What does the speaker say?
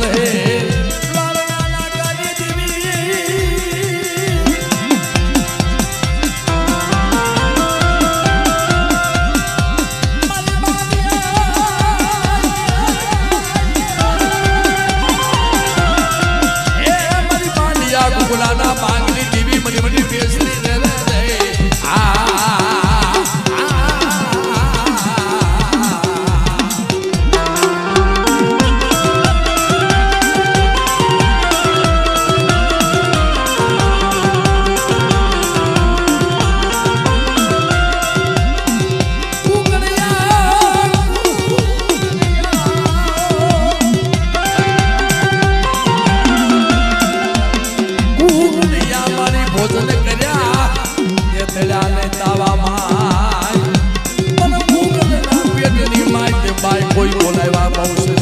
હે પેટની માય કે બાય કોઈ બોલાવ્યા બહુ છે